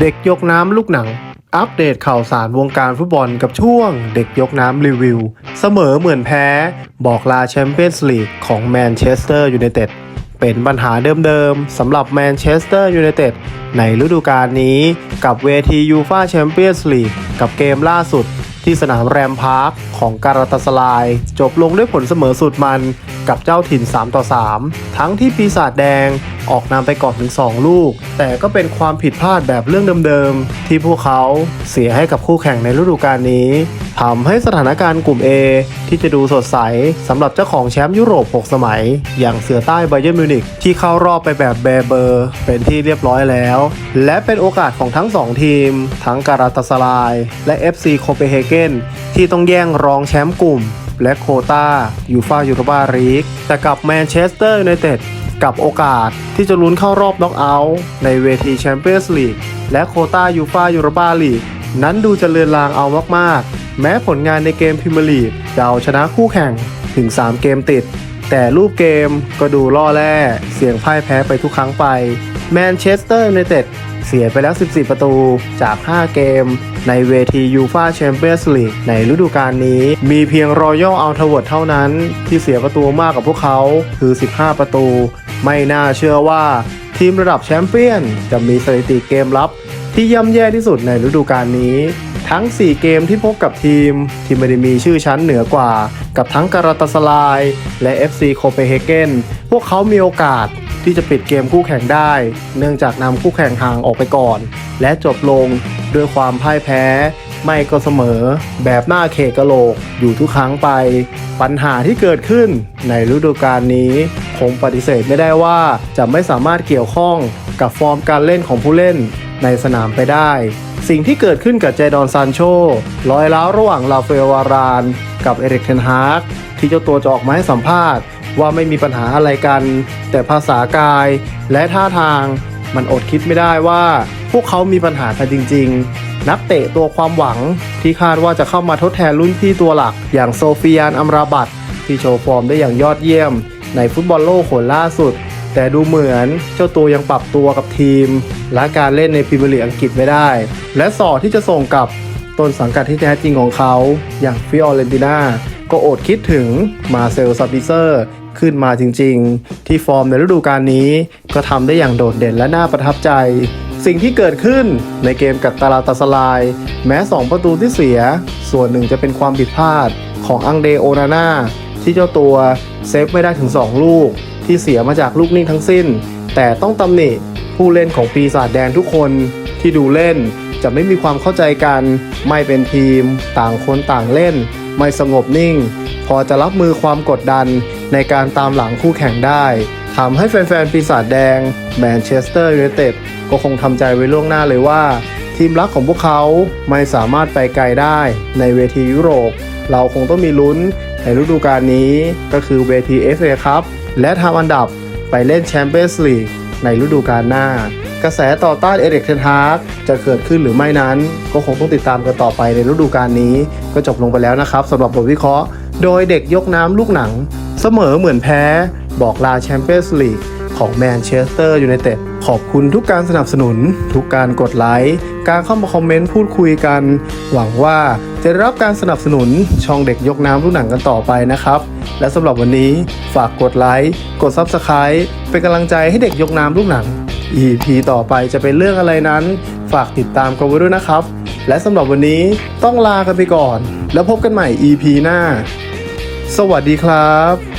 เด็กยกน้ำลูกหนัง อัปเดตข่าวสารวงการฟุตบอลกับช่วง เด็กยกน้ำรีวิว เสมอเหมือนแพ้ บอกลาแชมเปี้ยนส์ลีกของแมนเชสเตอร์ยูไนเต็ดเป็นปัญหาเดิมๆสำหรับแมนเชสเตอร์ยูไนเต็ดในฤดูกาลนี้ กับเวทียูฟาแชมเปี้ยนส์ลีกกับเกมล่าสุด ที่สนามแรมพาร์คของการาตาสลาย จบลงด้วยผลเสมอสุดมันกับเจ้าถิ่น 3 ต่อ 3 ทั้งที่ปีศาจแดงออกนำไปก่อนถึง 2 ลูก แต่ก็เป็นความผิดพลาดแบบเรื่องเดิมๆ ที่พวกเขาเสียให้กับคู่แข่งในฤดูกาลนี้ ทำให้สถานการณ์กลุ่ม A ที่จะดูสดใสสำหรับเจ้าของแชมป์ยุโรป 6 สมัย อย่างเสือใต้ไบเยอร์มิวนิกที่เข้ารอบไปแบบแบเบอร์ เป็นที่เรียบร้อยแล้ว และเป็นโอกาสของทั้ง 2 ทีม ทั้งการาตาสลาย และ FC โคเปนเฮเกนที่ต้องแย่งรองแชมป์กลุ่ม และโคตายูฟายูโรบาลีกแต่กับแมนเชสเตอร์ยูไนเต็ดกับโอกาสที่จะลุ้นเข้ารอบน็อกเอาท์ในเวทีแชมเปี้ยนส์ลีกและโคตายูฟายูโรบาลีกนั้นดูจะเลือนลางเอามากๆ แม้ผลงานในเกมพรีเมียร์ลีกจะเอาชนะคู่แข่งถึง 3 เกมติด แต่รูปเกมก็ดูล่อแร่เสียงพ่ายแพ้ไปทุกครั้งไป แมนเชสเตอร์ยูไนเต็ดเสียไปแล้ว 14 ประตูจาก 5 เกม ในเวทียูฟาแชมเปี้ยนส์ลีกในฤดูกาลนี้ มีเพียงรอยัลอัลทเวิร์ดเท่านั้นที่เสียประตูมากกว่าพวกเขาคือ 15 ประตู ไม่น่าเชื่อว่าทีมระดับแชมเปี้ยน จะมีสถิติเกมรับที่ย่ำแย่ที่สุดในฤดูกาลนี้ ทั้ง 4 เกมที่พบกับทีม ที่ไม่ได้มีชื่อชั้นเหนือกว่า กับทั้งการาตาสลาย และ FC โคเปนเฮเกนพวกเขามีโอกาสที่จะปิดเกมคู่แข่งได้ เนื่องจากนำคู่แข่งห่างออกไปก่อน และจบลงด้วยความพ่ายแพ้ ไม่ก็เสมอ แบบหน้าเคกะโหลกอยู่ทุกครั้งไป ปัญหาที่เกิดขึ้นในฤดูกาลนี้ คงปฏิเสธไม่ได้ว่าจะไม่สามารถเกี่ยวข้องกับฟอร์มการเล่นของผู้เล่นในสนามไปได้ สิ่งที่เกิดขึ้นกับเจดอนซานโชลอยล้าวระหว่างลาเฟลวาราน กับเอริกเทนฮาร์กที่เจ้าตัวจะออกมาให้สัมภาษณ์ ว่าไม่มีปัญหาอะไรกัน แต่ภาษากาย และท่าทางมันอดคิดไม่ได้ว่า พวกเขามีปัญหากันจริง ๆ นักเตะตัวความหวังที่คาดว่าจะเข้ามาทดแทนรุ่นพี่ตัวหลัก อย่างโซฟียานอัมราบัตที่โชว์ฟอร์มได้อย่างยอดเยี่ยม ในฟุตบอลโลกคนล่าสุด แต่ดูเหมือนเจ้าตัวยังปรับตัวกับทีม และการเล่นในพรีเมียร์ลีกอังกฤษไม่ได้ และสอดที่จะส่งกับต้นสังกัดที่แท้จริงของเขาอย่างฟิออเรนติน่าก็อดคิดถึงมาเซลซับดิเซอร์ขึ้นมาจริงๆ ที่ฟอร์มในฤดูกาลนี้ ก็ทำได้อย่างโดดเด่นและน่าประทับใจ สิ่งที่เกิดขึ้นในเกมกับตาลาตาสลาย แม้ 2 ประตูที่เสีย ส่วนหนึ่งจะเป็นความผิดพลาดของอังเดโอนาน่าที่เจ้าตัวเซฟไม่ได้ถึง 2 ลูก ที่เสียมาจากลูกนิ่งทั้งสิ้น แต่ต้องตำหนิผู้เล่นของปีศาจแดงทุกคนที่ดูเล่นจะไม่มีความเข้าใจกัน ไม่เป็นทีม ต่างคนต่างเล่น ไม่สงบนิ่ง พอจะรับมือความกดดันในการตามหลังคู่แข่งได้ทำให้แฟนๆปีศาจแดงแมนเชสเตอร์ยูไนเต็ดก็คงทำใจไว้ล่วงหน้าเลยว่า ทีมรักของพวกเขาไม่สามารถไปไกลได้ในเวทียุโรป เราคงต้องมีลุ้นในฤดูกาลนี้ก็คือเวที FA ครับ และทำอันดับไปเล่นแชมเปี้ยนส์ลีกในฤดูกาลหน้า กระแสต่อต้านเอริกเทนฮาร์กจะเกิดขึ้นหรือไม่นั้น ก็คงต้องติดตามกันต่อไปในฤดูกาลนี้ ก็จบลงไปแล้วนะครับสำหรับบทวิเคราะห์ โดยเด็กยกน้ำลูกหนัง เสมอเหมือนแพ้ บอกลาแชมเปี้ยนส์ลีก ของแมนเชสเตอร์ยูไนเต็ดขอบคุณทุกการสนับสนุน ทุกการกดไลค์ การเข้ามาคอมเมนต์พูดคุยกัน หวังว่าจะได้รับการสนับสนุนช่องเด็กยกน้ำลูกหนังกันต่อไปนะครับ และสำหรับวันนี้ฝากกดไลค์ กด Subscribe เป็นกำลังใจให้เด็กยกน้ำลูกหนัง EP ต่อไปจะเป็นเรื่องอะไรนั้น ฝากติดตามกันไว้ด้วยนะครับ และสำหรับวันนี้ต้องลากันไปก่อน แล้วพบกันใหม่ EP หน้า สวัสดีครับ